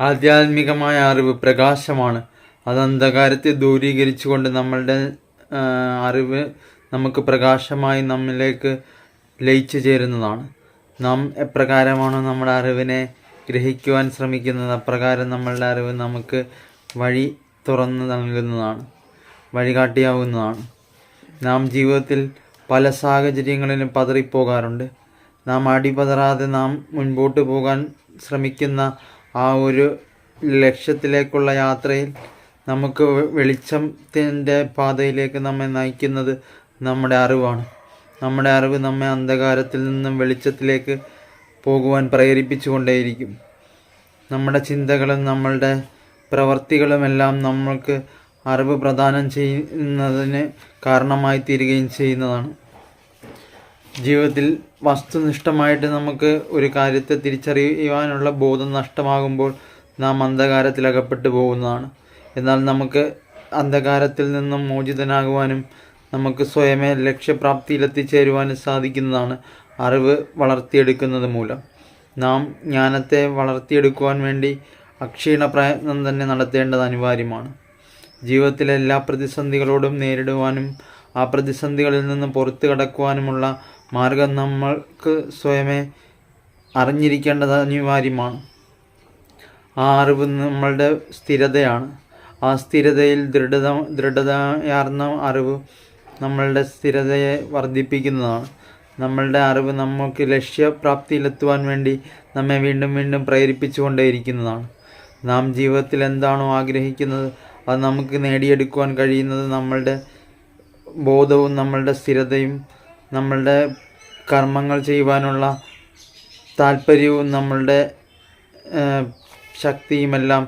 ആധ്യാത്മികമായ അറിവ് പ്രകാശമാണ്. അത് അന്ധകാരത്തെ ദൂരീകരിച്ചുകൊണ്ട് നമ്മളുടെ അറിവ് നമുക്ക് പ്രകാശമായി നമ്മിലേക്ക് ലയിച്ചു ചേരുന്നതാണ്. നാം എപ്രകാരമാണോ നമ്മുടെ അറിവിനെ ഗ്രഹിക്കുവാൻ ശ്രമിക്കുന്നത് അപ്രകാരം നമ്മളുടെ അറിവ് നമുക്ക് വഴി തുറന്ന് നൽകുന്നതാണ് വഴികാട്ടിയാവുന്നതാണ്. നാം ജീവിതത്തിൽ പല സാഹചര്യങ്ങളിലും പതറിപ്പോകാറുണ്ട്. നാം അടിപതറാതെ നാം മുൻപോട്ട് പോകാൻ ശ്രമിക്കുന്ന ആ ഒരു ലക്ഷ്യത്തിലേക്കുള്ള യാത്രയിൽ നമുക്ക് വെളിച്ചത്തിന്റെ പാതയിലേക്ക് നമ്മെ നയിക്കുന്നത് നമ്മുടെ അറിവാണ്. നമ്മുടെ അറിവ് നമ്മെ അന്ധകാരത്തിൽ നിന്നും വെളിച്ചത്തിലേക്ക് പോകുവാൻ പ്രേരിപ്പിച്ചുകൊണ്ടേയിരിക്കും. നമ്മുടെ ചിന്തകളും നമ്മളുടെ പ്രവർത്തികളുമെല്ലാം നമ്മൾക്ക് അറിവ് പ്രദാനം ചെയ്യുന്നതിന് കാരണമായി തീരുകയും ചെയ്യുന്നതാണ്. ജീവിതത്തിൽ വസ്തുനിഷ്ഠമായിട്ട് നമുക്ക് ഒരു കാര്യത്തെ തിരിച്ചറിയുവാനുള്ള ബോധം നഷ്ടമാകുമ്പോൾ നാം അന്ധകാരത്തിൽ അകപ്പെട്ടു പോകുന്നതാണ്. എന്നാൽ നമുക്ക് അന്ധകാരത്തിൽ നിന്നും മോചിതനാകുവാനും നമുക്ക് സ്വയമേ ലക്ഷ്യപ്രാപ്തിയിലെത്തിച്ചേരുവാനും സാധിക്കുന്നതാണ് അറിവ് വളർത്തിയെടുക്കുന്നത് മൂലം. നാം ജ്ഞാനത്തെ വളർത്തിയെടുക്കുവാൻ വേണ്ടി അക്ഷീണ പ്രയത്നം തന്നെ നടത്തേണ്ടത് അനിവാര്യമാണ്. ജീവിതത്തിലെ എല്ലാ പ്രതിസന്ധികളോടും നേരിടുവാനും ആ പ്രതിസന്ധികളിൽ നിന്ന് പുറത്തു കടക്കുവാനുമുള്ള മാർഗം നമ്മൾക്ക് സ്വയമേ അറിഞ്ഞിരിക്കേണ്ടത് അനിവാര്യമാണ്. ആ അറിവ് നമ്മളുടെ സ്ഥിരതയാണ്. ആ സ്ഥിരതയിൽ ദൃഢത ദൃഢതയാർന്ന അറിവ് നമ്മളുടെ സ്ഥിരതയെ വർദ്ധിപ്പിക്കുന്നതാണ്. നമ്മളുടെ അറിവ് നമുക്ക് ലക്ഷ്യപ്രാപ്തിയിലെത്തുവാൻ വേണ്ടി നമ്മെ വീണ്ടും വീണ്ടും പ്രേരിപ്പിച്ചുകൊണ്ടേയിരിക്കുന്നതാണ്. നാം ജീവിതത്തിൽ എന്താണോ ആഗ്രഹിക്കുന്നത് അത് നമുക്ക് നേടിയെടുക്കുവാൻ കഴിയുന്നത് നമ്മളുടെ ബോധവും നമ്മളുടെ സ്ഥിരതയും നമ്മളുടെ കർമ്മങ്ങൾ ചെയ്യുവാനുള്ള താല്പര്യവും നമ്മളുടെ ശക്തിയുമെല്ലാം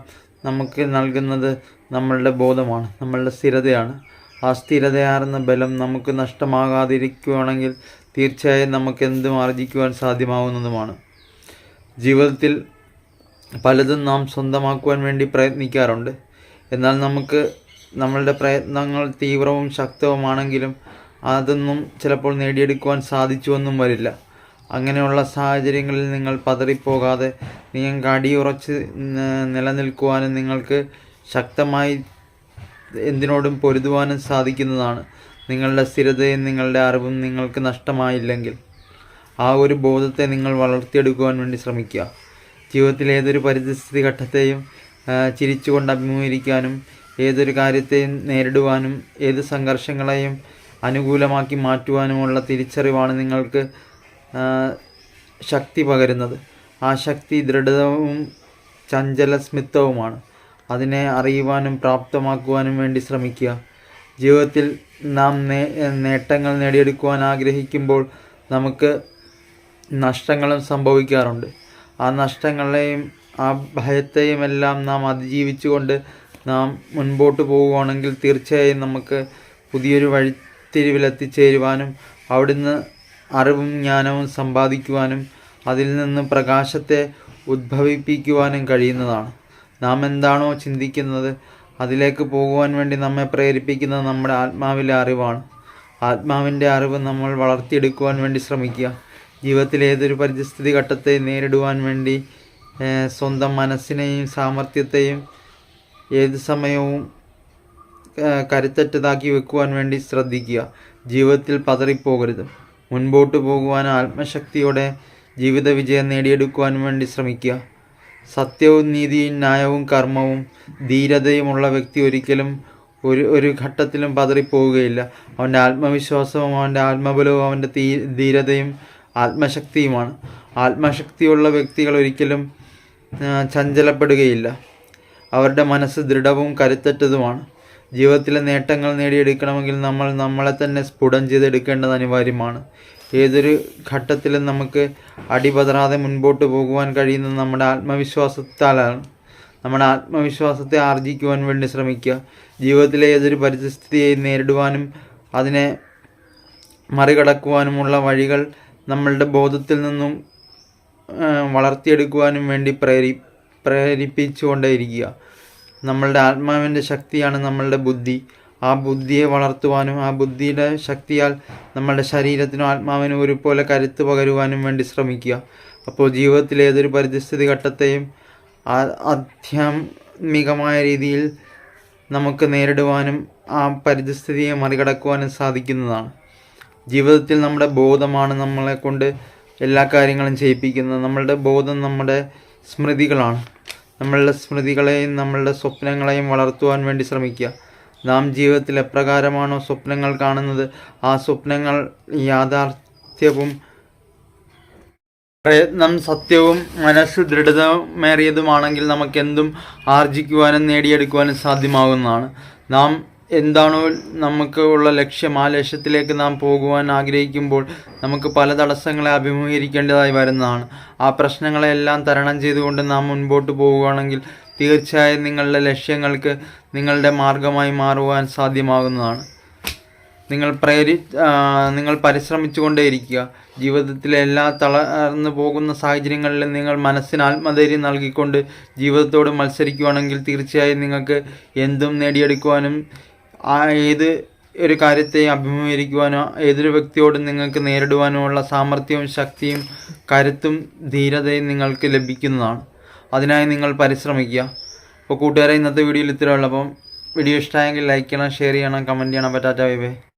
നമുക്ക് നൽകുന്നത് നമ്മളുടെ ബോധമാണ് നമ്മളുടെ സ്ഥിരതയാണ്. ആ സ്ഥിരതയാർന്ന ബലം നമുക്ക് നഷ്ടമാകാതിരിക്കുകയാണെങ്കിൽ തീർച്ചയായും നമുക്ക് എന്തും ആർജിക്കുവാൻ സാധ്യമാവുന്നതുമാണ്. ജീവിതത്തിൽ പലതും നാം സ്വന്തമാക്കുവാൻ വേണ്ടി പ്രയത്നിക്കാറുണ്ട്. എന്നാൽ നമുക്ക് നമ്മളുടെ പ്രയത്നങ്ങൾ തീവ്രവും ശക്തവുമാണെങ്കിലും അതൊന്നും ചിലപ്പോൾ നേടിയെടുക്കുവാൻ സാധിച്ചുവെന്നും വരില്ല. അങ്ങനെയുള്ള സാഹചര്യങ്ങളിൽ നിങ്ങൾ പതറിപ്പോകാതെ നിങ്ങൾക്ക് അടിയുറച്ച് നിലനിൽക്കുവാനും നിങ്ങൾക്ക് ശക്തമായി എന്തിനോടും പൊരുതുവാനും സാധിക്കുന്നതാണ്. നിങ്ങളുടെ സ്ഥിരതയും നിങ്ങളുടെ അറിവും നിങ്ങൾക്ക് നഷ്ടമായില്ലെങ്കിൽ ആ ഒരു ബോധത്തെ നിങ്ങൾ വളർത്തിയെടുക്കുവാൻ വേണ്ടി ശ്രമിക്കുക. ജീവിതത്തിലെ ഏതൊരു പരിസ്ഥിതി ഘട്ടത്തെയും ചിരിച്ചുകൊണ്ട് അഭിമുഖീകരിക്കാനും ഏതൊരു കാര്യത്തെയും നേരിടുവാനും ഏത് സംഘർഷങ്ങളെയും അനുകൂലമാക്കി മാറ്റുവാനുമുള്ള തിരിച്ചറിവാണ് നിങ്ങൾക്ക് ശക്തി പകരുന്നത്. ആ ശക്തി ദൃഢവും ചഞ്ചല സ്മിതവുമാണ് അതിനെ അറിയുവാനും പ്രാപ്തമാക്കുവാനും വേണ്ടി ശ്രമിക്കുക. ജീവിതത്തിൽ നാം നേട്ടങ്ങൾ നേടിയെടുക്കുവാൻ ആഗ്രഹിക്കുമ്പോൾ നമുക്ക് നഷ്ടങ്ങളും സംഭവിക്കാറുണ്ട്. ആ നഷ്ടങ്ങളെയും ആ ഭയത്തെയും എല്ലാം നാം അതിജീവിച്ചുകൊണ്ട് നാം മുൻപോട്ട് പോവുകയാണെങ്കിൽ തീർച്ചയായും നമുക്ക് പുതിയൊരു വഴിത്തിരിവിലെത്തിച്ചേരുവാനും അവിടുന്ന് അറിവും ജ്ഞാനവും സമ്പാദിക്കുവാനും അതിൽ നിന്ന് പ്രകാശത്തെ ഉദ്ഭവിപ്പിക്കുവാനും കഴിയുന്നതാണ്. നാം എന്താണോ ചിന്തിക്കുന്നത് അതിലേക്ക് പോകുവാൻ വേണ്ടി നമ്മെ പ്രേരിപ്പിക്കുന്നത് നമ്മുടെ ആത്മാവിലെ അറിവാണ്. ആത്മാവിന്റെ അറിവ് നമ്മൾ വളർത്തിയെടുക്കുവാൻ വേണ്ടി ശ്രമിക്കുക. ജീവിതത്തിലെ ഏതൊരു പരിസ്ഥിതി ഘട്ടത്തെ നേരിടുവാൻ വേണ്ടി സ്വന്തം മനസ്സിനെയും സാമർഥ്യത്തെയും ഏത് സമയവും കരുത്തറ്റതാക്കി വെക്കുവാൻ വേണ്ടി ശ്രദ്ധിക്കുക. ജീവിതത്തിൽ പതറിപ്പോകരുത്. മുൻപോട്ട് പോകുവാൻ ആത്മശക്തിയോടെ ജീവിത വിജയം നേടിയെടുക്കുവാൻ വേണ്ടി ശ്രമിക്കുക. സത്യവും നീതിയും ന്യായവും കർമ്മവും ധീരതയുമുള്ള വ്യക്തി ഒരിക്കലും ഒരു ഒരു ഘട്ടത്തിലും പതറിപ്പോവുകയില്ല. അവന്റെ ആത്മവിശ്വാസവും അവന്റെ ആത്മബലവും അവന്റെ തീ ധീരതയും ആത്മശക്തിയുമാണ്. ആത്മശക്തിയുള്ള വ്യക്തികൾ ഒരിക്കലും ചഞ്ചലപ്പെടുകയില്ല. അവരുടെ മനസ്സ് ദൃഢവും കരുത്തറ്റതുമാണ്. ജീവിതത്തിലെ നേട്ടങ്ങൾ നേടിയെടുക്കണമെങ്കിൽ നമ്മൾ നമ്മളെ തന്നെ സ്ഫുടം ചെയ്തെടുക്കേണ്ടത് അനിവാര്യമാണ്. ഏതൊരു ഘട്ടത്തിലും നമുക്ക് അടിപതറാതെ മുൻപോട്ട് പോകുവാൻ കഴിയുന്നത് നമ്മുടെ ആത്മവിശ്വാസത്താലാണ്. നമ്മുടെ ആത്മവിശ്വാസത്തെ ആർജിക്കുവാൻ വേണ്ടി ശ്രമിക്കുക. ജീവിതത്തിലെ ഏതൊരു പരിസ്ഥിതിയെ നേരിടുവാനും അതിനെ മറികടക്കുവാനുമുള്ള വഴികൾ നമ്മളുടെ ബോധത്തിൽ നിന്നും വളർത്തിയെടുക്കുവാനും വേണ്ടി പ്രേരി പ്രേരിപ്പിച്ചുകൊണ്ടേയിരിക്കുക. നമ്മളുടെ ആത്മാവിന്റെ ശക്തിയാണ് നമ്മളുടെ ബുദ്ധി. ആ ബുദ്ധിയെ വളർത്തുവാനും ആ ബുദ്ധിയുടെ ശക്തിയാൽ നമ്മളുടെ ശരീരത്തിനും ആത്മാവിനും ഒരുപോലെ കരുത്ത് പകരുവാനും വേണ്ടി ശ്രമിക്കുക. അപ്പോൾ ജീവിതത്തിലെ ഏതൊരു പരിസ്ഥിതി ഘട്ടത്തെയും ആധ്യാത്മികമായ രീതിയിൽ നമുക്ക് നേരിടുവാനും ആ പരിതസ്ഥിതിയെ മറികടക്കുവാനും സാധിക്കുന്നതാണ്. ജീവിതത്തിൽ നമ്മുടെ ബോധമാണ് നമ്മളെ കൊണ്ട് എല്ലാ കാര്യങ്ങളും ചെയ്യിപ്പിക്കുന്നത്. നമ്മളുടെ ബോധം നമ്മുടെ സ്മൃതികളാണ്. നമ്മളുടെ സ്മൃതികളെയും നമ്മളുടെ സ്വപ്നങ്ങളെയും വളർത്തുവാൻ വേണ്ടി ശ്രമിക്കുക. നാം ജീവിതത്തിൽ എപ്രകാരമാണോ സ്വപ്നങ്ങൾ കാണുന്നത് ആ സ്വപ്നങ്ങൾ യാഥാർത്ഥ്യവും പ്രയത്നം സത്യവും മനസ്സ് ദൃഢതമേറിയതുമാണെങ്കിൽ നമുക്കെന്തും ആർജിക്കുവാനും നേടിയെടുക്കുവാനും സാധ്യമാകുന്നതാണ്. നാം എന്താണോ നമുക്ക് ഉള്ള ലക്ഷ്യം ആ ലക്ഷ്യത്തിലേക്ക് നാം പോകുവാൻ ആഗ്രഹിക്കുമ്പോൾ നമുക്ക് പല തടസ്സങ്ങളെ അഭിമുഖീകരിക്കേണ്ടതായി വരുന്നതാണ്. ആ പ്രശ്നങ്ങളെല്ലാം തരണം ചെയ്തുകൊണ്ട് നാം മുൻപോട്ട് പോവുകയാണെങ്കിൽ തീർച്ചയായും നിങ്ങളുടെ ലക്ഷ്യങ്ങൾക്ക് നിങ്ങളുടെ മാർഗമായി മാറുവാൻ സാധ്യമാകുന്നതാണ്. നിങ്ങൾ പ്രേരി നിങ്ങൾ പരിശ്രമിച്ചുകൊണ്ടേയിരിക്കുക. ജീവിതത്തിലെ എല്ലാ തളർന്നു പോകുന്ന സാഹചര്യങ്ങളിലും നിങ്ങൾ മനസ്സിന് ആത്മധൈര്യം നൽകിക്കൊണ്ട് ജീവിതത്തോട് മത്സരിക്കുകയാണെങ്കിൽ തീർച്ചയായും നിങ്ങൾക്ക് എന്തും നേടിയെടുക്കുവാനും ആ ഏത് ഒരു കാര്യത്തെ അഭിമുഖീകരിക്കുവാനോ ഏതൊരു വ്യക്തിയോടും നിങ്ങൾക്ക് നേരിടുവാനോ ഉള്ള സാമർഥ്യവും ശക്തിയും കരുത്തും ധീരതയും നിങ്ങൾക്ക് ലഭിക്കുന്നതാണ്. അതിനായി നിങ്ങൾ പരിശ്രമിക്കുക. അപ്പോൾ കൂട്ടുകാരെ ഇന്നത്തെ വീഡിയോയിൽ ഇത്രയുള്ളപ്പം വീഡിയോ ഇഷ്ടമായെങ്കിൽ ലൈക്ക് ചെയ്യണം ഷെയർ ചെയ്യണം കമന്റ് ചെയ്യണം. പറ്റാത്ത ബൈ ബൈ.